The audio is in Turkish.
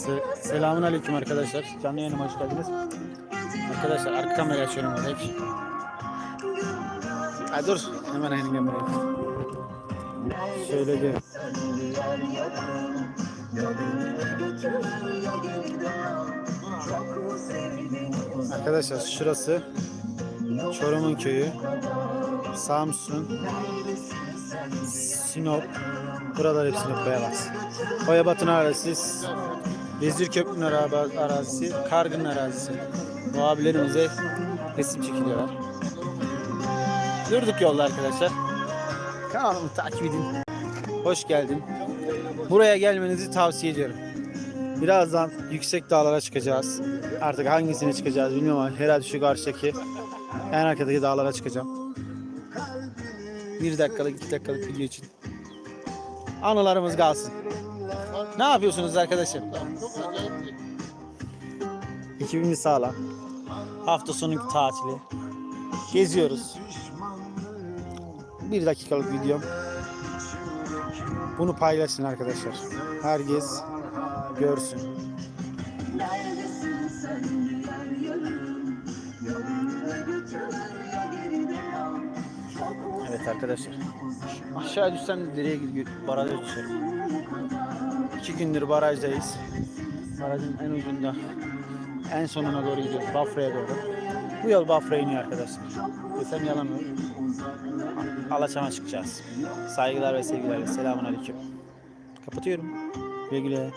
Se Selamun Aleyküm arkadaşlar. Canlı yayınıma hoş geldiniz. Arkadaşlar arka kamera açıyorum direkt. Ha dur hemen aynı kamerayı. Şöyle bir. Arkadaşlar şurası Çorum'un köyü. Samsun, Sinop. Buralar hepsi Sinop Boyabat. Boyabat'ın arazisi, Vezir Köprü'nün arazisi, Kargın arazisi. Bu abilerimize resim çekiliyorlar. Durduk yolda arkadaşlar. Kanalımı takip edin. Hoş geldin. Buraya gelmenizi tavsiye ediyorum. Birazdan yüksek dağlara çıkacağız. Artık hangisine çıkacağız bilmiyorum ama herhalde şu karşıdaki en arkadaki dağlara çıkacağım. Bir dakikalık, iki dakikalık video için. Anılarımız kalsın. Ne yapıyorsunuz arkadaşım? Ekibimiz sağlam. Hafta sonu tatili. Geziyoruz. Bir dakikalık videom. Bunu paylaşın arkadaşlar. Herkes görsün. Neredesin sen yer Evet arkadaşlar. Aşağı düşsem de dereye gidiyor. Baraja düşerim. İki gündür barajdayız. Barajın en ucunda. En sonuna doğru gidiyoruz. Bafra'ya doğru. Bu yol Bafra'ya iniyor arkadaşlar. Desem yalan olur. Alaçam'a çıkacağız. Saygılar ve sevgiler. Selamun Aleyküm. Kapatıyorum. Güle güle.